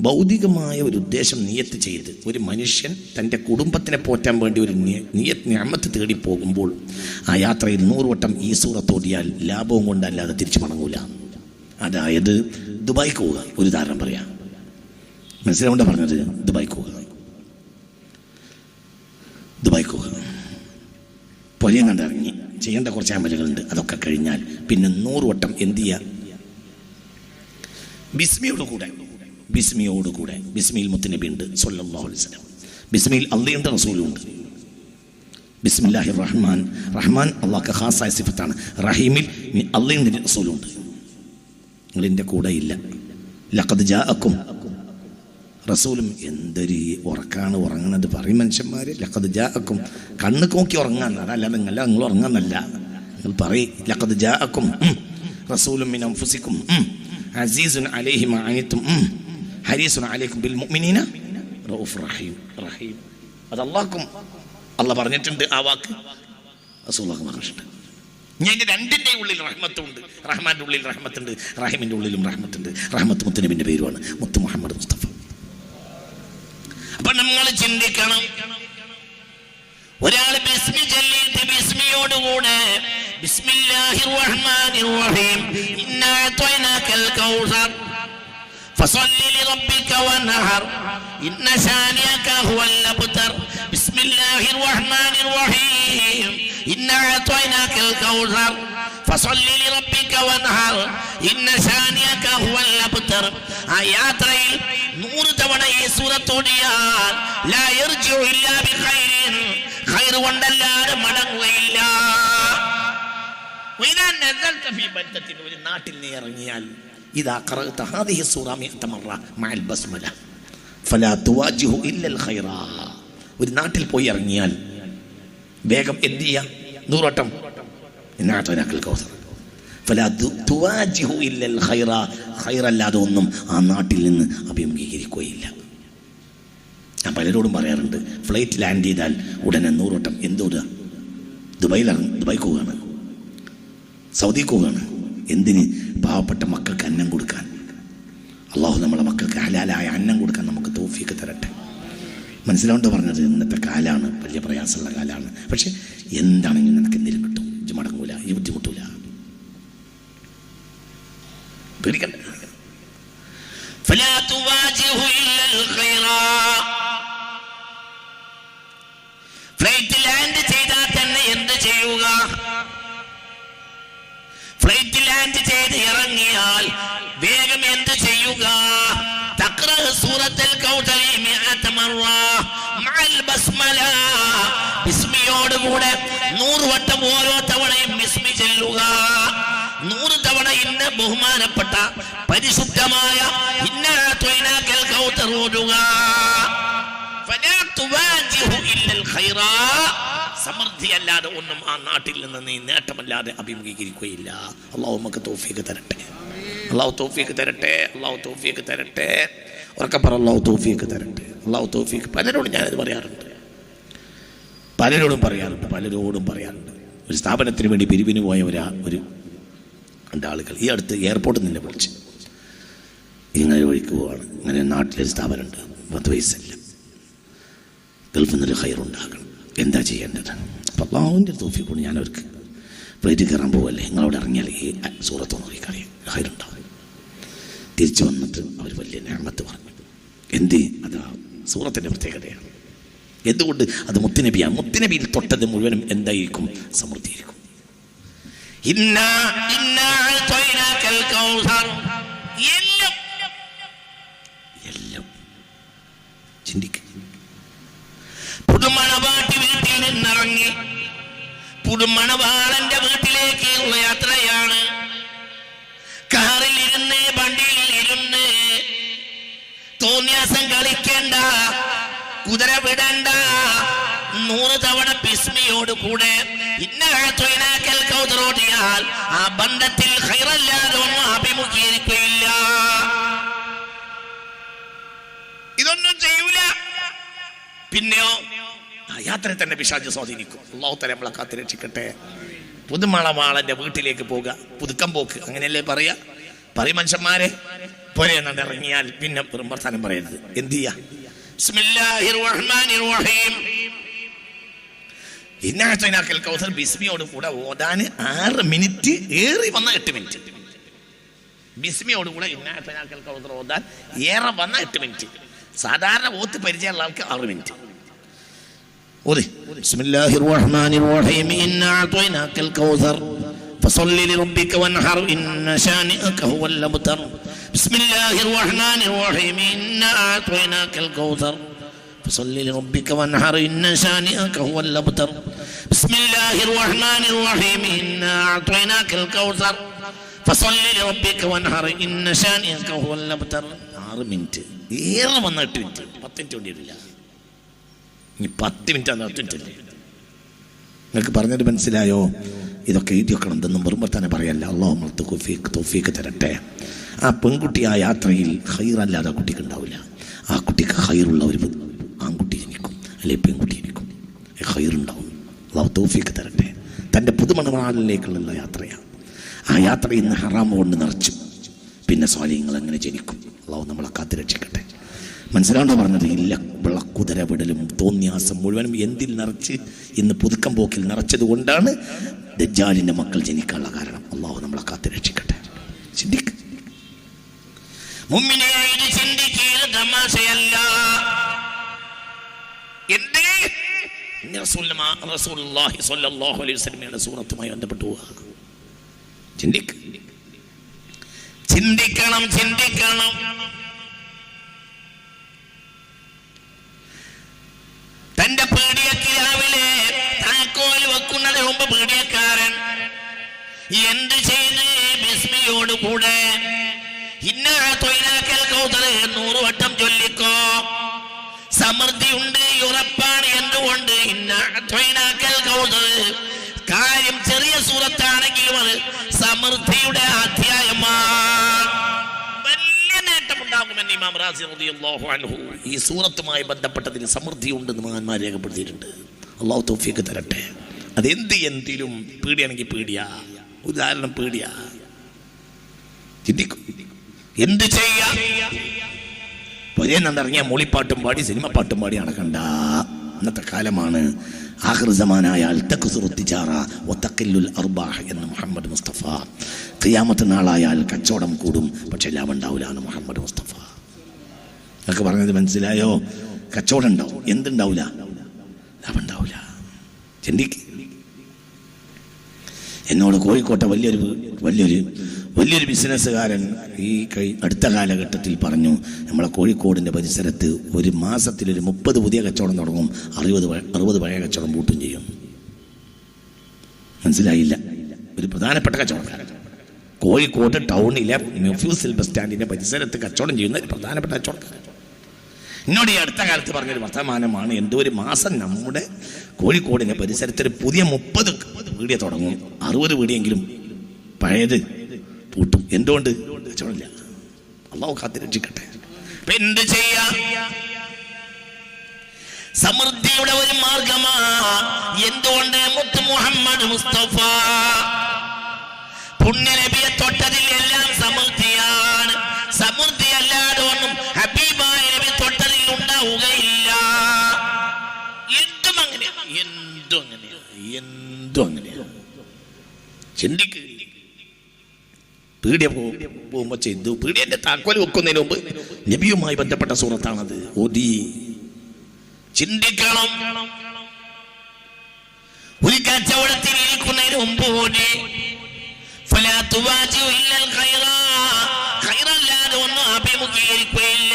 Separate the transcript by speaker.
Speaker 1: ഭൗതികമായ ഒരു ഉദ്ദേശം നിയത്ത് ചെയ്ത് ഒരു മനുഷ്യൻ തന്റെ കുടുംബത്തിനെ പോറ്റാൻ വേണ്ടി ഒരു നിയത് ഞാമത്ത് തേടി പോകുമ്പോൾ ആ യാത്രയിൽ നൂറുവട്ടം ഈ സൂറത്തോടിയാൽ ലാഭവും കൊണ്ടല്ലാതെ തിരിച്ചു മടങ്ങൂല. അതായത് ദുബായ്ക്ക് പോവുക ഒരു ഉദാഹരണം പറയാം. മനസ്സിലാവേണ്ട പറഞ്ഞത്? ദുബായ്ക്ക് പോവുക. ദുബായ്ക്ക് പോവുക. പൊലയും കണ്ടിറങ്ങി ചെയ്യേണ്ട കുറച്ച് അമലുകളുണ്ട് അതൊക്കെ കഴിഞ്ഞാൽ പിന്നെ നൂറ് വട്ടം എന്ത് ചെയ്യുക? ബിസ്മിയോട് കൂടെ. ബിസ്മിയോട് കൂടെ ബിസ്മിയിൽ മുത്തുനബി ഉണ്ട് വസല്ലം. ബിസ്മിയിൽ അള്ളയുണ്ട് റസൂലുണ്ട്. ബിസ്മില്ലാഹി റഹ്മാൻ. റഹ്മാൻ അള്ളാഹ് ഖാസായ സിഫത്താണ്. റഹീമിൽ അള്ളയുണ്ട് റസൂലും ഉണ്ട് നിങ്ങൾ എന്റെ കൂടെ ഇല്ല. ലഖദ് ജാഅക്കും. റസൂലും എന്തൊരു ഉറക്കാണ് ഉറങ്ങണത് പറയും മനുഷ്യന്മാർ ലഖദ് ജാഅക്കും. കണ്ണ് നോക്കി ഉറങ്ങാൻ അതല്ല നിങ്ങളല്ല നിങ്ങൾ ഉറങ്ങാന്നല്ല നിങ്ങൾ പറയും ലഖദ് ജാഅക്കും. റസൂലും മിൻ അൻഫുസിക്കും. അസീസുൻ അലൈഹി മാ അനിത്തും ഉം. ഹരീസുൻ അലൈക്കും ബിൽ മുഅ്മിനീന റഊഫ് റഹീം. റഹീം. അത് അള്ളാഹ്ക്കും അള്ളാഹ് പറഞ്ഞിട്ടുണ്ട് ആ വാക്ക്. റസൂലുള്ളാഹ് പറഞ്ഞിട്ടുണ്ട്. ഞാൻ രണ്ടിന്റെ ഉള്ളിൽ റഹ്മത്തുണ്ട്. റഹ്മാന്റെ ഉള്ളിൽ റഹ്മത്തുണ്ട്. റഹീമിന്റെ ഉള്ളിലും റഹ്മത്തുണ്ട്. റഹ്മത്ത് മുത്തനബിന്റെ പേരുമാണ്. മുത്ത് മുഹമ്മദ് മുസ്തഫ. അപ്പൊ നമ്മൾ ചിന്തിക്കണം. ഒരാൾ ബിസ്മി ചൊല്ലിയിട്ട് ബിസ്മിയോടുകൂടെ ബിസ്മില്ലാഹിർ റഹ്മാനിർ റഹീം ഇന്നാ അഅ്തൈനാക്കൽ കൗസർ. فصل لربك وانحر إن شانئك هو الأبتر بسم الله الرحمن الرحيم إنا أعطيناك الكوثر فصل لربك وانحر إن شانئك هو الأبتر ആ യാത്രയിൽ നൂറ് തവണ ഈ സൂറത്തോടിയാൽ ലാ യർജിഉ ഇല്ലാ ബിഖൈറിൻ ഖൈർ കൊണ്ടല്ലാതെ മടങ്ങുകയില്ല وإذا نزلت في بلدة ഒരു നാട്ടിൽ നീ ഇറങ്ങിയാൽ إذا قرأت هذه السورة مئة مرة مع البسملة فلا تواجه إلا الخير ഒരു നാട്ടിൽ പോയി ഇറങ്ങിയാൽ വേഗം എന്ത് ചെയ്യുക നൂറോട്ടം എന്നാട്ടനാക്കൽ കൗസർ ഫലാ തു- തുവാജിഹു ഇല്ലൽ ഖൈറ ഖൈറല്ലാതെ ഒന്നും ആ നാട്ടിൽ നിന്ന് അഭിമുഖീകരിക്കുകയില്ല ഞാൻ പലരോടും പറയാറുണ്ട് ഫ്ലൈറ്റ് ലാൻഡ് ചെയ്താൽ ഉടനെ നൂറോട്ടം എന്തോടുക ദുബായിൽ ഇറങ്ങി ദുബായ്ക്ക് പോവുകയാണ് സൗദിക്ക് പോവുകയാണ് എന്തിന് പാവപ്പെട്ട മക്കൾക്ക് അന്നം കൊടുക്കാൻ? അള്ളാഹു നമ്മളെ മക്കൾക്ക് ഹലാലായ അന്നം കൊടുക്കാൻ നമുക്ക് തോഫിയൊക്കെ തരട്ടെ. മനസ്സിലാവേണ്ട പറഞ്ഞത്? ഇന്നത്തെ കാലാണ് വലിയ പ്രയാസമുള്ള കാലാണ്. പക്ഷേ എന്താണെങ്കിലും നിനക്ക് എന്തെങ്കിലും ഫ്ലൈറ്റ് ലാൻഡ് ചെയ്ത് ഇറങ്ങിയാൽ വേഗം എന്ത് ചെയ്യുക تقرأ سورة الكوثر مئة مرة مع البسملة ബിസ്മിയോടുകൂടെ നൂറ് വട്ടം ഓരോ തവണയും ബിസ്മി ചെല്ലുക നൂറ് തവണ ഇന്ന് ബഹുമാനപ്പെട്ട പരിശുദ്ധമായ ഇന്ന ത്വയ്നാക്കൽ കൗതർ ഓടുക ഫലാ തുവാജിഹു ഇല്ലൽ ഖൈറാ. സമൃദ്ധിയല്ലാതെ ഒന്നും ആ നാട്ടിൽ നിന്ന് നീ നേട്ടമല്ലാതെ അഭിമുഖീകരിക്കുകയില്ല. അള്ളാഹു നമുക്ക് തോഫിയൊക്കെ തരട്ടെ. അള്ളാഹു തോഫിയൊക്കെ തരട്ടെ. അള്ളാഹു തോഫിയൊക്കെ തരട്ടെ. ഉറക്കെ പറ അള്ളാഹു തോഫിയൊക്കെ തരട്ടെ. അള്ളാഹു തോഫിക്ക് പലരോടും ഞാനത് പറയാറുണ്ട്. പലരോടും പറയാറുണ്ട്. പലരോടും പറയാറുണ്ട്. ഒരു സ്ഥാപനത്തിന് വേണ്ടി പിരിവിന് പോയ ഒരു ഒരു രണ്ടാളുകൾ ഈ അടുത്ത് എയർപോർട്ടിൽ നിന്നെ വിളിച്ച് ഇങ്ങനെ വഴിക്ക് പോവാണ് ഇങ്ങനെ നാട്ടിലൊരു സ്ഥാപനമുണ്ട്. പത്ത് വയസ്സല്ല ഗൾഫിൽ നിന്നൊരു ഹയറുണ്ടാക്കണം എന്താ ചെയ്യേണ്ടത്? അപ്പം അള്ളാഹുവിന്റെ തോഫിക്കൊണ്ട് ഞാൻ അവർക്ക് ഫ്ലൈറ്റ് കയറാൻ പോവല്ലേ? നിങ്ങളവിടെ ഇറങ്ങിയാൽ ഈ സൂറത്തൊന്നും നോക്കിക്കറിയാം ഹയറുണ്ടാവും തിരിച്ചു വന്നിട്ട് അവർ വലിയ ഞാമത്ത് പറഞ്ഞു. എന്ത്? അത് സൂറത്തിന്റെ പ്രത്യേകതയാണ്. എന്തുകൊണ്ട്? അത് മുത്തുനബിയാണ് മുത്തുനബിയിൽ തൊട്ടത് മുഴുവനും എന്തായിരിക്കും? സമൃദ്ധിയായിരിക്കും. ചിന്തിക്കും. പുതുമണവാട്ടി നിന്നിറങ്ങി പുതുമണവാളന്റെ വീട്ടിലേക്കുള്ള യാത്രയാണ് കാറിൽ ഇരുന്ന് വണ്ടിയിൽ ഇരുന്ന് തോന്നിയാസം കളിക്കണ്ട കുതിര വിടണ്ട നൂറ് തവണ പിസ്മിയോട് കൂടെ ഇന്നകത്തൊയിനാക്കൽ കൗതറോടിയാൽ ആ ബന്ധത്തിൽ ഹൈറല്ലാതെ ഒന്നും അഭിമുഖീകരിക്കുകയില്ല. ഇതൊന്നും ചെയ്യൂല. പിന്നെയോ ആ യാത്രയെ തന്നെ പിശാജ് സ്വാധീനിക്കും. അള്ളാഹു തല നമ്മളെ കാത്തു രക്ഷിക്കട്ടെ. പുതുമളമാളന്റെ വീട്ടിലേക്ക് പോകുക പുതുക്കം പോക്ക്. അങ്ങനെയല്ലേ പറയാ? പറയും മനുഷ്യന്മാരെ. പുരയെന്നുണ്ട് ഇറങ്ങിയാൽ പിന്നെ പ്രസ്ഥാനം പറയുന്നത് എന്ത് ചെയ്യാ? കൗസർ ബിസ്മിയോട് കൂടെ ഓതാൻ ആറ് മിനിറ്റ് ഏറി വന്ന എട്ട് മിനിറ്റ്. ബിസ്മിയോട് കൂടെ ഇന്നാഴ്ച കൗസർ ഏറെ വന്ന എട്ട് മിനിറ്റ്. സാധാരണ ഓത്ത് പരിചയമുള്ള ആൾക്ക് ആറ് മിനിറ്റ്. ഓതി ബിസ്മില്ലാഹിർ റഹ്മാനിർ റഹീം ഇന്നാ അഅ്തൈനാക്കൽ കൗസർ فصل لربك وانحر إن شانئك هو الأبتر بسم الله الرحمن الرحيم إنا أعطيناك الكوثر فصل لربك وانحر إن شانئك هو الأبتر بسم الله الرحمن الرحيم إنا أعطيناك الكوثر فصل لربك وانحر إن شانئك هو الأبتر ആറ് മിനിറ്റ് ഏറെ വന്ന എട്ട് മിനിറ്റ് പത്ത് മിനിറ്റ് വേണ്ടിയിട്ടില്ല ഇനി പത്ത് മിനിറ്റ് ആണ് പത്ത് നിങ്ങൾക്ക് പറഞ്ഞത് മനസ്സിലായോ? ഇതൊക്കെ എഴുതി വെക്കണം എന്തെന്നും വെറും തന്നെ പറയല്ല. അള്ളാഹു തോഫീക്ക് തോഫീക്ക് തരട്ടെ. ആ പെൺകുട്ടി ആ യാത്രയിൽ ഹൈറല്ലാതെ ആ കുട്ടിക്ക് ഉണ്ടാവില്ല. ആ കുട്ടിക്ക് ഹൈറുള്ള ഒരു ആൺകുട്ടി ജനിക്കും. അല്ലെങ്കിൽ പെൺകുട്ടി ജനിക്കും. ഹൈറുണ്ടാവും അള്ളാഹു തോഫീക്ക് തരട്ടെ. തന്റെ പുതുമണവാളിലേക്കുള്ള യാത്രയാണ്. ആ യാത്ര ഇന്ന് ഹറാമ കൊണ്ട് നിറച്ചു. പിന്നെ സ്വാലിങ്ങൾ അങ്ങനെ ജനിക്കും. അള്ളാഹു നമ്മളെ കാത്തു രക്ഷിക്കട്ടെ മനസ്സിലാണ്ടോ പറഞ്ഞത്? ഇല്ല. വിളക്കുതിര വിടലും തോന്നിയാസം മുഴുവനും എന്തിൽ നിറച്ച് ഇന്ന് പുതുക്കം പോക്കിൽ നിറച്ചത് കൊണ്ടാണ് ദജ്ജാലിന്റെ മക്കൾ ജനിക്കാനുള്ള കാരണം. അള്ളാഹു നമ്മളെ കാത്തു രക്ഷിക്കട്ടെ. എന്തേ? സൂറത്തുമായി ബന്ധപ്പെട്ടു ചിന്തിക്കണം ചിന്തിക്കണം. തന്റെ പീഡിയക്ക് രാവിലെ താക്കോൽ വെക്കുന്നതിന് മുമ്പ് പീഡിയക്കാരൻ എന്ത് ചെയ്ത് ബിസ്മിയോട് കൂടെ? ഇന്ന തൊഴിലാക്കൽ കൗതറ് നൂറ് വട്ടം ചൊല്ലിക്കോ? സമൃദ്ധിയുണ്ട് ഉറപ്പാണ് എന്തുകൊണ്ട് ഇന്ന തൊഴിലാക്കൽ കൗതറ് ഇമാം റാസി റളിയല്ലാഹു അൻഹു ഈ സൂറത്തുമായി ബന്ധപ്പെട്ടതിന് സമൃദ്ധി ഉണ്ടെന്ന് മഹാന്മാർ രേഖപ്പെടുത്തിയിട്ടുണ്ട്. അള്ളാഹു തൗഫീഖ് തരട്ടെ. അത് എന്ത് എന്തിലും പേടിയാണെങ്കിൽ പേടിയാ. ഉദാഹരണം പേടിയാ. ചിന്തിക്കും. എന്ത് ചെയ്യാ? പൊരേന്നിറങ്ങിയ മൂളിപ്പാട്ടും പാടി സിനിമ പാട്ടും പാടി നടക്കണ്ട. ഇന്നത്തെ കാലമാണ് അർബാഹ് എന്ന് മുഹമ്മദ് മുസ്തഫ. ഖിയാമത്ത് നാളായാൽ കച്ചവടം കൂടും പക്ഷെ ലാഭം ഉണ്ടാവില്ല എന്ന് മുഹമ്മദ് മുസ്തഫ. നിങ്ങൾക്ക് പറഞ്ഞത് മനസ്സിലായോ? കച്ചവടം ഉണ്ടാവും എന്തുണ്ടാവില്ല ലാഭം ഉണ്ടാവില്ല ചിന്തിക്ക്. എന്നോട് കോഴിക്കോട്ടെ വലിയൊരു വലിയൊരു വലിയൊരു ബിസിനസ്സുകാരൻ ഈ കഴി അടുത്ത കാലഘട്ടത്തിൽ പറഞ്ഞു നമ്മളെ കോഴിക്കോടിന്റെ പരിസരത്ത് ഒരു മാസത്തിൽ ഒരു മുപ്പത് പുതിയ കച്ചവടം തുടങ്ങും. അറുപത് അറുപത് പഴയ കച്ചവടം പൂട്ടും ചെയ്യും. മനസ്സിലായില്ല. ഒരു പ്രധാനപ്പെട്ട കച്ചവടക്കാരൻ. കോഴിക്കോട് ടൗണിലെ മ്യൂഫ്യൂസിൽ ബസ് സ്റ്റാൻഡിന്റെ പരിസരത്ത് കച്ചവടം ചെയ്യുന്ന ഒരു പ്രധാനപ്പെട്ട കച്ചവടക്കാരൻ. എന്നോട് ഈ അടുത്ത കാലത്ത് പറഞ്ഞൊരു വർത്തമാനമാണ്. എന്തോ ഒരു മാസം നമ്മുടെ കോഴിക്കോടിന്റെ പരിസരത്ത് പുതിയ മുപ്പത് വീടിയ തുടങ്ങും. അറുപത് വീടിയെങ്കിലും പഴയത് പൂട്ടും. എന്തുകൊണ്ട്? കച്ചവടമില്ല. അള്ളാഹു കാത്തിരക്ഷിക്കട്ടെ എന്ത് ചെയ്യാ? സമൃദ്ധിയുടെ ഒരു മാർഗമാ. എന്തുകൊണ്ട് മുത്ത് മുഹമ്മദ് മുസ്തഫ? പുണ്യനബിയെ തൊട്ടതിൽ എല്ലാം ചിന്തിക്ക്. പീഡിയ പോകുമ്പോൾ ചെയ്തു. പീഡിയന്റെ താക്കോൽ വെക്കുന്നതിന് മുമ്പ് നബിയുമായി ബന്ധപ്പെട്ട സൂറത്താണത്. ഓതി. ചിന്തിക്കണം. ഒരു കച്ചവടത്തിൽ ഇരിക്കുന്നതിന് മുമ്പ് ഓടി ഒന്നും അഭിമുഖീകരിക്കുകയില്ല.